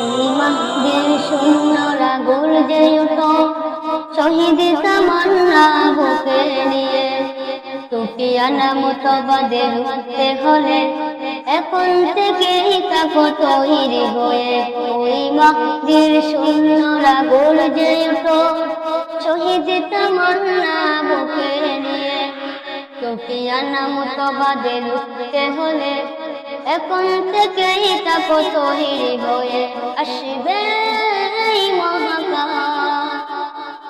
ওই মাহদের সৈন্যরা গর্জে ওঠো শহীদ তামান্না বুকে নিয়ে। সুফিয়ানা মুতবাদে রুখতে হলে এখন থেকেই তাকো তৈরি হয়ে ওই মাহদের সৈন্যরা গর্জে ওঠো শহীদ তামান্না বুকে নিয়ে। সুফিয়ানা মুতবাদে রুখতে হলে এখন থেকেই তাকো তৈরি হয়ে আসবে মহাকাশ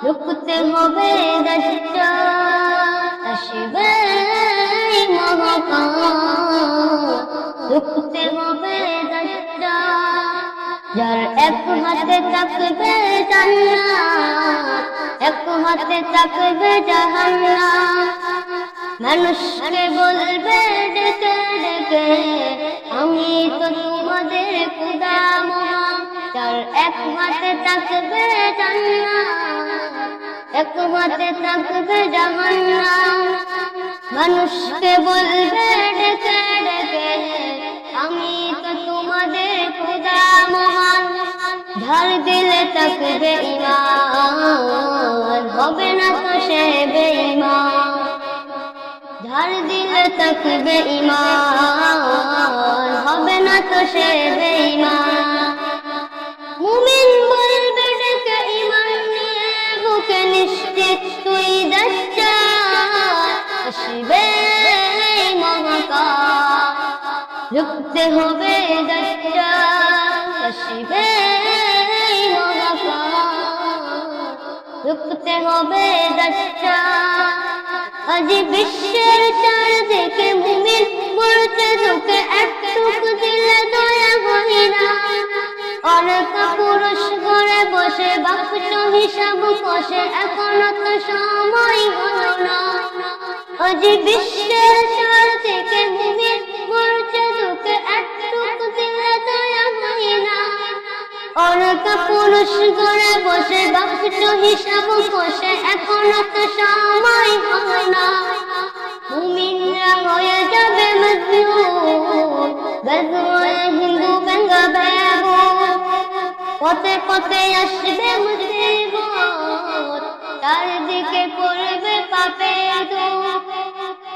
রুখতে হবে দশটা, আসবে মহাকাশ রুখতে হবে দশটা, যার এক হাতে থাকবে জান্নাত, এক হাতে থাকবে জাহান্নাম মানুষকে বলবে ডেকে ডেকে, আমি তো তোমাদের খুদা মহান যার এক হাতে থাকবে জান্নাত, এক হাতে থাকবে জাহান্নাম। মানুষকে বলবে ডেকে ডেকে, আমি তো তোমাদের খুদা মহান ঝাড় দিলে থাকবে ইমান, হবে না তো সে থাকবে ইমান হবে না তো সে বেঈমান। মুমিন বলবে ডেকে ইমান নিয়ে বুকে নিশ্চিত, তুই দচ্চা আসবে রুখতে হবে দচ্চা আসবে রুখতে হবে আজ বিশ্বের মুমিন একটুক দিলে দয়া অনেক পুরুষ ঘরে বসে বাক্স হিসাব কষে, এখনও তো সময় হলো না। আজ বিশ্বের মুমিন একটুক দিলে দয়া হয় না। অনেক পুরুষ ঘরে বসে বাক্স হিসাব কষে, এখনও তো সময় হয় না। পথে আসবে মুসিবত চারিদিকে পড়বে পাপে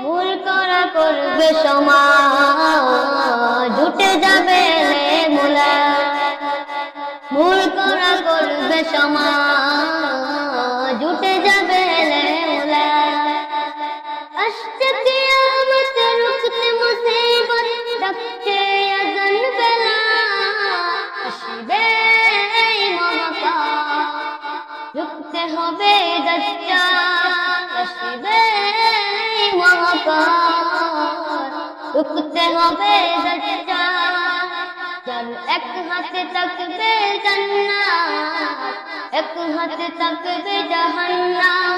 ভুল করা করবে সমাজ। জুটে যাবে মোলা ভুল করা করবে সমাজ। জুটে যাবে মোলা রুখতে মুসিবত। ডাকছে রুখতে হবে দচ্চা আসবে এই মহাকাশ রুখতে হবে দচ্চা যার এক হাতে থাকবে জান্নাত, এক হাতে থাকবে জাহান্নাম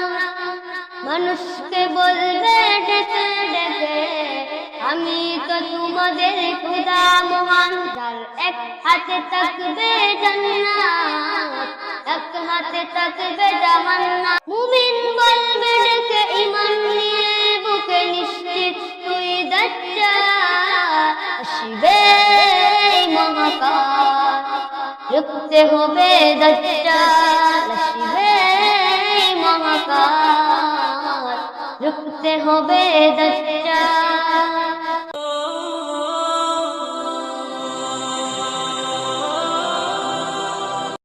মানুষকে বলবে, ডেকে ডেকে, আমি তো তোমাদের খুদা মহান। যার এক হাতে থাকবে জান্নাত এক হাতে থাকবে জাহান্নাম মুমিন বলবে, ডেকে ইমান নিয়ে বুকে নিশ্চিত। তুই দচ্চা আসবে এই মহাকাশ রুখতে হবে দচ্চা আসবে এই মহাকাশ রুখতে হবে দচ্চা